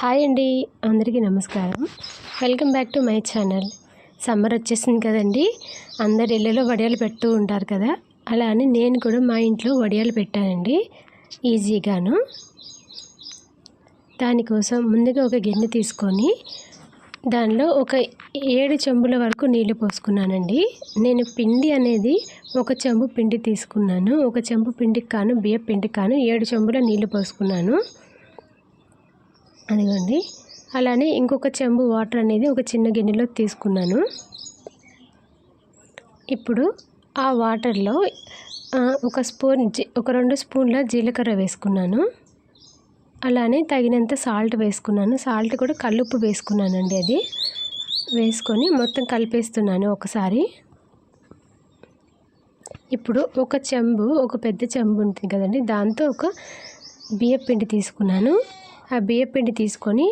Hi అండి అందరికీ నమస్కారం. Welcome back to my channel. Summer వచ్చేసింది కదండి అందరు ఇళ్ళలో వడియాలు పెడుతూ ఉంటారు కదా అలా అని నేను కూడా మా ఇంట్లో వడియాలు పెట్టానండి ఈజీగాను. దానికోసం ముందుగా ఒక గిన్నె తీసుకొని దానిలో ఒక ఏడు చెంబుల వరకు నీళ్ళు పోసుకున్నానండి. నేను పిండి అనేది ఒక చెంబు పిండి తీసుకున్నాను ఒక చెంబు పిండికి కాను బియ్య పిండికి కాను ఏడు చెంబుల నీళ్ళు పోసుకున్నాను. అదిగోండి. అలానే ఇంకొక చెంబు వాటర్ అనేది ఒక చిన్న గిన్నెలో తీసుకున్నాను. ఇప్పుడు ఆ వాటర్లో ఒక స్పూన్ ఒక రెండు స్పూన్ల జీలకర్ర వేసుకున్నాను. అలానే తగినంత సాల్ట్ వేసుకున్నాను. సాల్ట్ కూడా కల్లుప్పు వేసుకున్నానండి అది. వేసుకొని మొత్తం కలిపేస్తున్నాను ఒకసారి. ఇప్పుడు ఒక చెంబు ఒక పెద్ద చెంబు ఉంటుంది కదండి దాంతో ఒక బియ్యం పిండి తీసుకున్నాను. ఆ బియ్యం పిండి తీసుకొని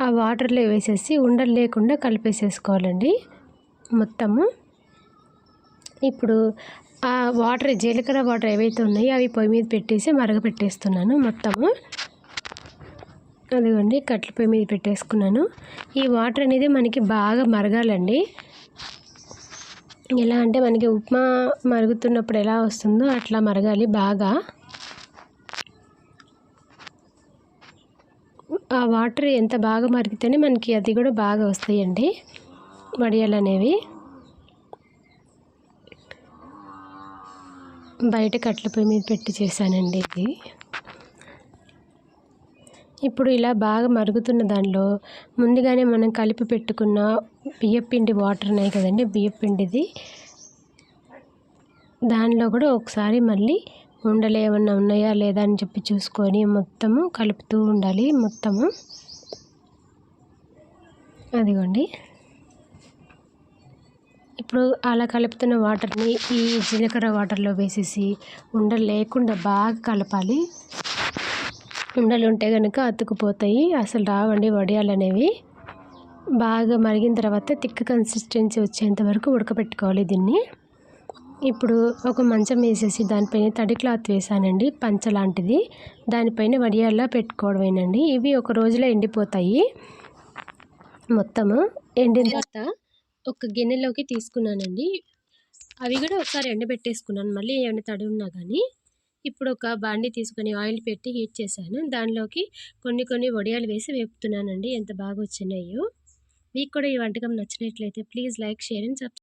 ఆ వాటర్లో వేసేసి ఉండలు లేకుండా కలిపేసేసుకోవాలండి మొత్తము. ఇప్పుడు ఆ వాటర్ జీలకర్ర వాటర్ ఏవైతే ఉన్నాయో అవి పొయ్యి మీద పెట్టేసి మరగపెట్టేస్తున్నాను మొత్తము. అదిగోండి కట్ల పొయ్యి మీద పెట్టేసుకున్నాను. ఈ వాటర్ అనేది మనకి బాగా మరగాలండి. ఎలా అంటే మనకి ఉప్మా మరుగుతున్నప్పుడు ఎలా వస్తుందో అట్లా మరగాలి బాగా. ఆ వాటర్ ఎంత బాగా మరిగితేనే మనకి అది కూడా బాగా వస్తాయండి వడియాలు అనేవి బయట కట్లపై పొయ్యి మీద పెట్టి చేశానండి ఇది. ఇప్పుడు ఇలా బాగా మరుగుతున్న దానిలో ముందుగానే మనం కలిపి పెట్టుకున్న బియ్యపిండి వాటర్ ఉన్నాయి కదండి బియ్యపిండిది దానిలో కూడా ఒకసారి మళ్ళీ ఉండలు ఏమన్నా ఉన్నాయా లేదా అని చెప్పి చూసుకొని మొత్తము కలుపుతూ ఉండాలి మొత్తము. అదిగోండి. ఇప్పుడు అలా కలుపుతున్న వాటర్ని ఈ జీలకర్ర వాటర్లో వేసేసి ఉండలు లేకుండా బాగా కలపాలి. ఉండలు ఉంటే కనుక అతుకుపోతాయి అసలు రావండి వడియాలు అనేవి. బాగా మరిగిన తర్వాత తిక్క కన్సిస్టెన్సీ వచ్చేంత వరకు ఉడకపెట్టుకోవాలి దీన్ని. ఇప్పుడు ఒక మంచం వేసేసి దానిపైన తడి క్లాత్ వేసానండి పంచ లాంటిది. దానిపైన వడియాల్లా పెట్టుకోవడమేనండి. ఇవి ఒక రోజులో ఎండిపోతాయి. మొత్తము ఎండిన తర్వాత ఒక గిన్నెలోకి తీసుకున్నానండి. అవి కూడా ఒకసారి ఎండబెట్టేసుకున్నాను. మళ్ళీ ఏమైనా తడి ఉన్నా కానీ ఇప్పుడు ఒక బాండి తీసుకొని ఆయిల్ పెట్టి హీట్ చేశాను. దానిలోకి కొన్ని కొన్ని వడియాలు వేసి వేపుతున్నానండి. ఎంత బాగా వచ్చినాయో. మీకు కూడా ఈ వంటకం నచ్చినట్లయితే please like share and subscribe